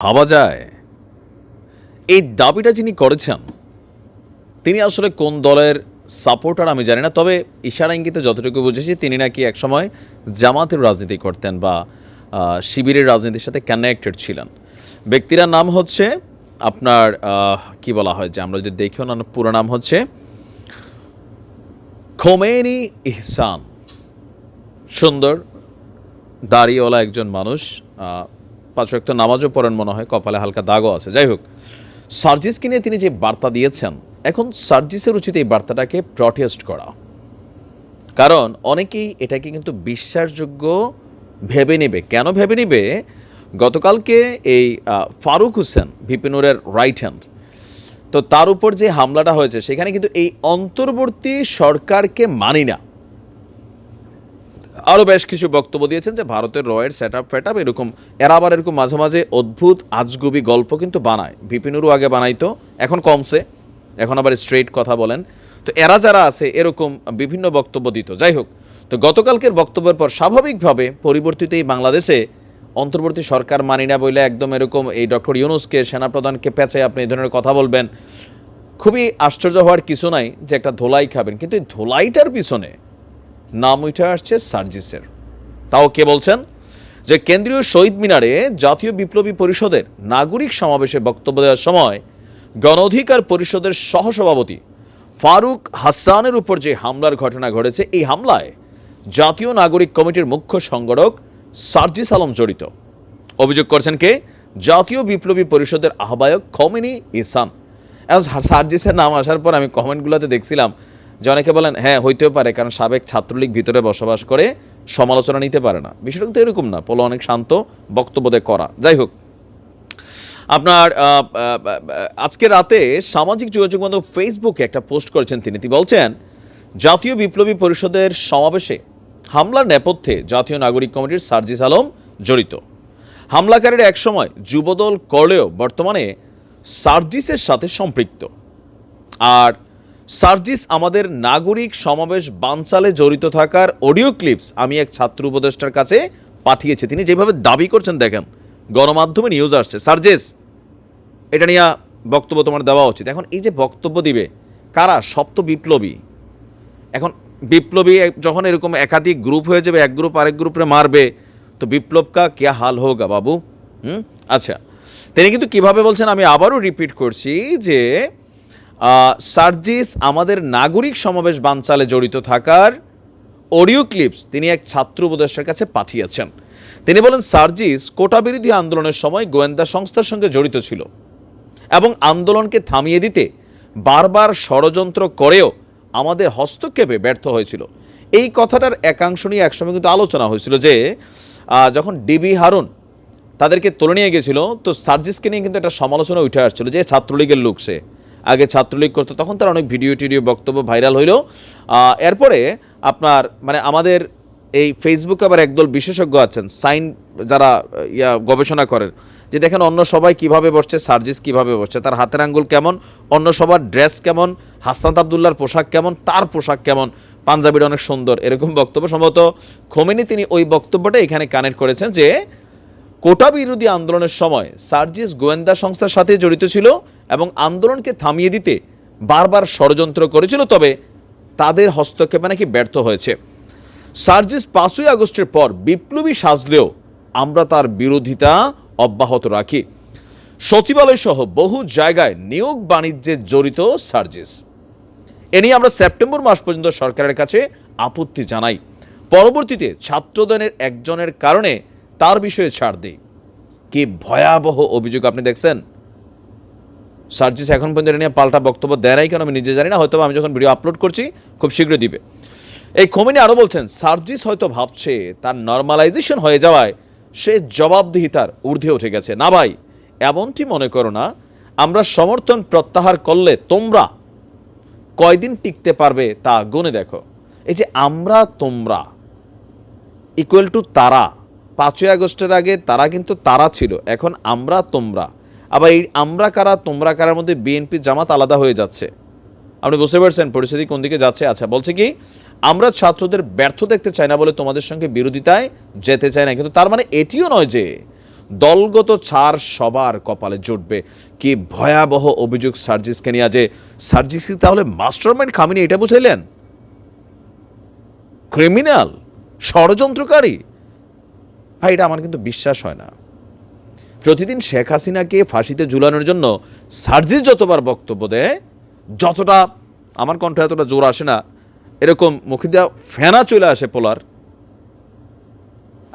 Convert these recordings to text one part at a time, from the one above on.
ভাবা যায়। এই দাবিটা যিনি করেছেন, তিনি আসলে কোন দলের সাপোর্টার আমি জানি না, তবে ইশারা ইঙ্গিতে যতটুকু বুঝেছি, তিনি নাকি একসময় জামাতের রাজনীতি করতেন বা শিবিরের রাজনীতির সাথে কানেক্টেড ছিলেন। ব্যক্তির নাম হচ্ছে আপনার কি বলা হয় যে আমরা যদি দেখি ওনার পুরো নাম হচ্ছে খোমেনি ইহসান। সুন্দর, দাড়িওয়ালা একজন মানুষ পাঁচ ওয়াক্ত নামাজও পড়েন মনে হয়, কপালে হালকা দাগও আছে। যাই হোক, সার্জিসকে নিয়ে তিনি যে বার্তা দিয়েছেন, এখন সার্জিসের উচিত এই বার্তাটাকে প্রটেস্ট করা। কারণ অনেকেই এটাকে কিন্তু বিশ্বাসযোগ্য ভেবে নেবে। কেন ভেবে নেবে? গতকালকে এই ফারুক হোসেন বিপিনুরের রাইট হ্যান্ড তো তার উপর যে হামলাটা হয়েছে, সেখানে কিন্তু এই অন্তর্বর্তী সরকারকে মানি না। আরও বেশ কিছু বক্তব্য দিয়েছেন যে ভারতের রয়ের সেট আপ ফেট আপ এরকম, এরা আবার এরকম মাঝে মাঝে অদ্ভুত, আজগুবি গল্প কিন্তু বানায়। বিপিনুরও আগে বানাইতো, এখন কমছে, এখন আবার স্ট্রেট কথা বলেন। তো এরা যারা আছে, এরকম বিভিন্ন বক্তব্য দিত। যাই হোক, তো গতকালকের বক্তব্যের পর স্বাভাবিকভাবে পরিবর্তিত এই বাংলাদেশে অন্তর্বর্তী সরকার মানি না বলে একদম এরকম এই ডক্টর ইউনুসকে, সেনাপ্রধানকে পেঁচে আপনি এই ধরনের কথা বলবেন। খুবই আশ্চর্য হওয়ার কিছু নাই যে একটা ধোলাই খাবেন। কিন্তু এই ধোলাইটার পিছনে নাম উঠে আসছে সার্জিসের। তাও কে বলছেন? যে কেন্দ্রীয় শহীদ মিনারে জাতীয় বিপ্লবী পরিষদের নাগরিক সমাবেশে বক্তব্য দেওয়ার সময় গণ অধিকার পরিষদের সহসভাপতি ফারুক হাসানের উপর যে হামলার ঘটনা ঘটেছে, এই হামলায় জাতীয় নাগরিক কমিটির মুখ্য সংগঠক সার্জিস আলম জড়িত। অভিযোগ করছেন কে? জাতীয় বিপ্লবী পরিষদের আহ্বায়ক খমেনি ইসান। সার্জিসের নাম আসার পর আমি কমেন্টগুলোতে দেখছিলাম যে অনেকে বলেন হ্যাঁ হইতেও পারে, কারণ সাবেক ছাত্রলীগ ভিতরে বসবাস করে সমালোচনা নিতে পারে না। বিষয়টা কিন্তু এরকম না, পোলো অনেক শান্ত বক্তব্য করা। যাই হোক, আপনার আজকে রাতে সামাজিক যোগাযোগ মাধ্যম ফেসবুকে একটা পোস্ট করেছেন তিনি। তিনি বলছেন, জাতীয় বিপ্লবী পরিষদের সমাবেশে হামলার নেপথ্যে জাতীয় নাগরিক কমিটির সার্জিস আলম জড়িত। হামলাকারীরা একসময় যুবদল করলেও বর্তমানে সার্জিসের সাথে সম্পৃক্ত। আর সার্জিস আমাদের নাগরিক সমাবেশ বানচালে জড়িত থাকার অডিও ক্লিপস আমি এক ছাত্র উপদেষ্টার কাছে পাঠিয়েছি। তিনি যেভাবে দাবি করছেন, দেখেন, গণমাধ্যমে নিউজ আসছে। সার্জিস, এটা নিয়ে বক্তব্য তোমার দেওয়া উচিত। এখন এই যে বক্তব্য দিবে, কারা? সপ্ত বিপ্লবী। এখন বিপ্লবী যখন এরকম একাধিক গ্রুপ হয়ে যাবে, এক গ্রুপ আরেক গ্রুপে মারবে, তো বিপ্লব কা কেয়া হাল হোগা বাবু? হুম? আচ্ছা। তিনি কিন্তু কীভাবে বলছেন, আমি আবারও রিপিট করছি যে সার্জিস আমাদের নাগরিক সমাবেশ বানচালে জড়িত থাকার অডিও ক্লিপস তিনি এক ছাত্র উপদেষ্টার কাছে পাঠিয়েছেন। তিনি বলেন, সার্জিস কোটা বিরোধী আন্দোলনের সময় গোয়েন্দা সংস্থার সঙ্গে জড়িত ছিল এবং আন্দোলনকে থামিয়ে দিতে বারবার ষড়যন্ত্র করেও আমাদের হস্তক্ষেপে ব্যর্থ হয়েছিল। এই কথাটার একাংশ নিয়ে একসময় কিন্তু আলোচনা হয়েছিল যে যখন ডিবি হারুন তাদেরকে তুলে নিয়ে গেছিল, তো সার্জিসকে নিয়ে কিন্তু একটা সমালোচনা উঠে আসছিল যে ছাত্রলীগের লোক সে। আগে ছাত্রলীগ করতো, তখন তার অনেক ভিডিও টিডিও বক্তব্য ভাইরাল হইল। এরপরে আপনার মানে আমাদের এই ফেসবুকে আবার একদল বিশেষজ্ঞ আছেন, সাইন যারা, ইয়া, গবেষণা করেন, যে দেখেন অন্য সবাই কীভাবে বসছে, সার্জিস কীভাবে বসছে, তার হাতের আঙ্গুল কেমন, অন্য সবার ড্রেস কেমন, হাসনাত আবদুল্লার পোশাক কেমন, তার পোশাক কেমন, পাঞ্জাবির অনেক সুন্দর, এরকম বক্তব্য। সম্ভবত খোমেনি তিনি ওই বক্তব্যটা এখানে কানেক্ট করেছেন যে কোটা বিরোধী আন্দোলনের সময় সার্জিস গোয়েন্দা সংস্থার সাথে জড়িত ছিল এবং আন্দোলনকে থামিয়ে দিতে বারবার ষড়যন্ত্র করেছিল, তবে তাদের হস্তক্ষেপে নাকি ব্যর্থ হয়েছে। সার্জিস পাঁচই আগস্টের পর বিপ্লবী সাজলেও আমরা তার বিরোধিতা অব্যাহত রাখি। সচিবালয় সহ বহু জায়গায় নিয়োগ বাণিজ্যে জড়িত সার্জিস। এ নিয়ে আমরা সেপ্টেম্বর মাস পর্যন্ত সরকারের কাছে আপত্তি জানাই। পরবর্তীতে ছাত্রদলের একজনের কারণে তার বিষয়ে ছাড় দিই। কি ভয়াবহ অভিযোগ আপনি দেখছেন? সার্জিস এখন পর্যন্ত এটা নিয়ে পাল্টা বক্তব্য দেয় নাই কেন আমি নিজে জানি না হয়তো আমি যখন ভিডিও আপলোড করছি, খুব শীঘ্রই দিবে। এই খমিনি আরও বলছেন, সার্জিস হয়তো ভাবছে তার নর্মালাইজেশন হয়ে যাওয়ায় সে জবাবদিহিতার ঊর্ধ্বে উঠে গেছে। না ভাই, এমনটি মনে করো না, আমরা সমর্থন প্রত্যাহার করলে তোমরা কয়দিন টিকতে পারবে তা গুনে দেখো। এই যে আমরা, তোমরা ইকুয়াল টু তারা পাঁচই আগস্টের আগে তারা কিন্তু তারা ছিল। এখন আমরা তোমরা। আবার এই আমরা কারা, তোমরা কারার মধ্যে বিএনপি জামাত আলাদা হয়ে যাচ্ছে। আপনি বুঝতে পারছেন পরিস্থিতি কোন দিকে যাচ্ছে? আচ্ছা বলছে কি, আমরা ছাত্রদের ব্যর্থ দেখতে চাই না বলে তোমাদের সঙ্গে বিরোধিতায় যেতে চাই না। কিন্তু তার মানে এটিও নয় যে দলগত ছাড় সবার কপালে জুটবে। কি ভয়াবহ অভিযোগ সার্জিসকে নিয়ে যে সার্জিস কি তাহলে মাস্টারমাইন্ড খামিনি, এটা বুঝাইলেন? ক্রিমিনাল, ষড়যন্ত্রকারী। ভাই এটা আমার কিন্তু বিশ্বাস হয় না। প্রতিদিন শেখ হাসিনাকে ফাঁসিতে ঝুলানোর জন্য সার্জিস যতবার বক্তব্য দেয়, যতটা আমার কণ্ঠে এতটা জোর আসে না, এরকম মুখে দেওয়া ফেনা চলে আসে পোলার।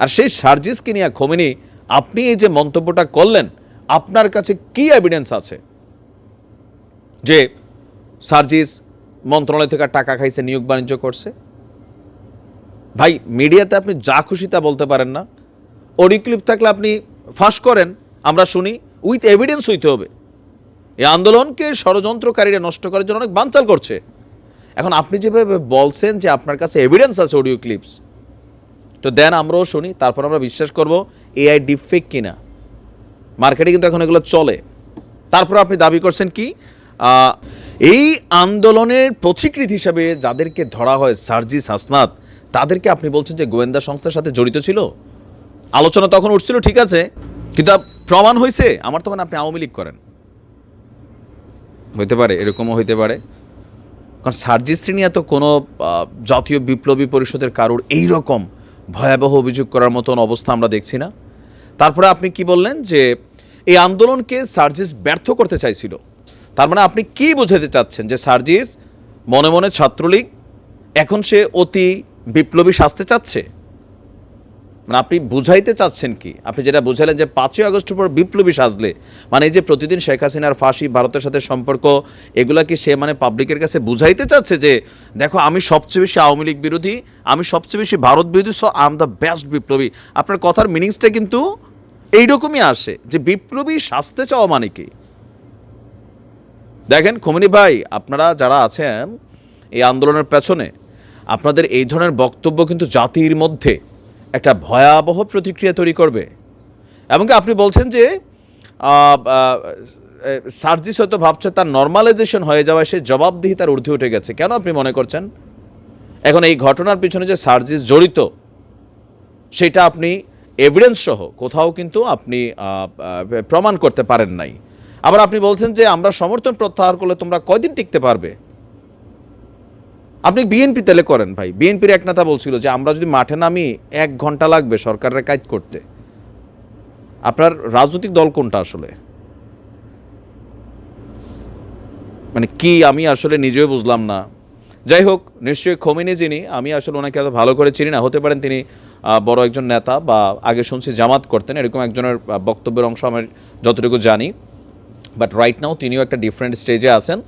আর সেই সার্জিসকে নিয়ে খমিনি, আপনি এই যে মন্তব্যটা করলেন, আপনার কাছে কি এভিডেন্স আছে? যে সার্জিস মন্ত্রণালয় থেকে টাকা খাইছে, নিয়োগ বাণিজ্য করছে? ভাই মিডিয়াতে আপনি যা খুশি তা বলতে পারেন না। অডিও ক্লিপ থাকলে আপনি ফাঁস করেন, আমরা শুনি উইথ এভিডেন্স হইতে হবে। এই আন্দোলনকে ষড়যন্ত্রকারীরা নষ্ট করার জন্য অনেক বানচাল করছে। এখন আপনি যেভাবে বলছেন যে আপনার কাছে এভিডেন্স আছে অডিও ক্লিপস তো দেন আমরাও শুনি, তারপর আমরা বিশ্বাস করব এআই ডিফেক কিনা। মার্কেটে কিন্তু এখন এগুলো চলে। তারপর আপনি দাবি করছেন কি এই আন্দোলনের পথিকৃত হিসাবে যাদেরকে ধরা হয় সার্জিস হাসনাত, তাদেরকে আপনি বলছেন যে গোয়েন্দা সংস্থার সাথে জড়িত ছিল? আলোচনা তখন উঠছিল, ঠিক আছে, কিন্তু প্রমাণ হয়েছে আমার তো মানে আপনি আওয়ামী লীগ করেন। হইতে পারে, এরকমও হইতে পারে। কারণ সার্জিস্ট্রি নিয়ে তো কোনো জাতীয় বিপ্লবী পরিষদের কারোর এই রকম ভয়াবহ অভিযোগ করার মতন অবস্থা আমরা দেখছি না। তারপরে আপনি কি বললেন যে, এই আন্দোলনকে সার্জিস ব্যর্থ করতে চাইছিল। তার মানে আপনি কি বোঝাতে চাচ্ছেন যে সার্জিস মনে মনে ছাত্রলীগ, এখন সে অতি বিপ্লবী সাজতে চাচ্ছে? মানে আপনি বুঝাইতে চাচ্ছেন কি? আপনি যেটা বুঝালেন যে পাঁচই আগস্টের পর বিপ্লবী সাজলে মানে এই যে প্রতিদিন শেখ হাসিনার ফাঁসি, ভারতের সাথে সম্পর্ক, এগুলা কি সে মানে পাবলিকের কাছে বুঝাইতে চাচ্ছে যে, দেখো আমি সবচেয়ে বেশি আওয়ামী লীগ বিরোধী, আমি সবচেয়ে বেশি ভারত বিরোধী সো আম দ্য বেস্ট বিপ্লবী। আপনার কথার মিনিংসটা কিন্তু এইরকমই আসে, যে বিপ্লবী সাজতে চাওয়া মানে কি? দেখেন খমিনি ভাই, আপনারা যারা আছেন এই আন্দোলনের পেছনে, আপনাদের এই ধরনের বক্তব্য কিন্তু জাতির মধ্যে একটা ভয়াবহ প্রতিক্রিয়া তৈরি করবে। এমনকি আপনি বলছেন যে সার্জিস হয়তো ভাবছে তার নর্মালাইজেশন হয়ে যাওয়ায় সে জবাবদিহি তার ঊর্ধ্বে উঠে গেছে। কেন আপনি মনে করছেন? এখন এই ঘটনার পিছনে যে সার্জিস জড়িত, সেটা আপনি এভিডেন্স সহ কোথাও কিন্তু আপনি প্রমাণ করতে পারেন নাই। আবার আপনি বলছেন যে, আমরা সমর্থন প্রত্যাহার করলে তোমরা কয়দিন টিকতে পারবে? আপনি বিএনপি তেলে করেন ভাই। বিএনপির এক নেতা বলছিল যে, আমরা যদি মাঠে নামি, এক ঘণ্টা লাগবে সরকারের কাজ করতে। আপনার রাজনৈতিক দল কোনটা আসলে? মানে কি আমি আসলে নিজেও বুঝলাম না। যাই হোক, নিশ্চয়ই খমিনি যিনি, আমি আসলে ওনাকে এত ভালো করে চিনি না। হতে পারেন তিনি বড় একজন নেতা বা আগে শুনছি জামাত করতেন, এরকম একজনের বক্তব্যের অংশ আমি যতটুকু জানি। বাট রাইট নাও তিনিও একটা ডিফারেন্ট স্টেজে আছেন।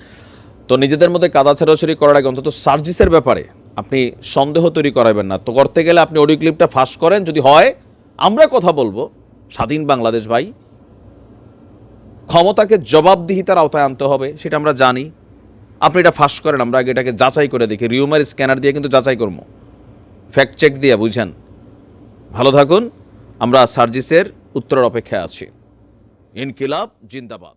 তো নিজেদের মধ্যে কাদা ছেড়াছড়ি করার আগে অন্তত সার্জিসের ব্যাপারে আপনি সন্দেহ তৈরি করাবেন না। তো করতে গেলে আপনি অডিও ক্লিপটা ফাঁস করেন, যদি হয় আমরা কথা বলব। স্বাধীন বাংলাদেশ ভাই, ক্ষমতাকে জবাবদিহিতার আওতায় আনতে হবে, সেটা আমরা জানি। আপনি এটা ফাঁস করেন, আমরা আগে এটাকে যাচাই করে দেখি। রিউমার স্ক্যানার দিয়ে কিন্তু যাচাই করব। ফ্যাক্ট চেক দিয়ে, বুঝেন। ভালো থাকুন, আমরা সার্জিসের উত্তরের অপেক্ষায় আছি। ইনকিলাব, জিন্দাবাদ।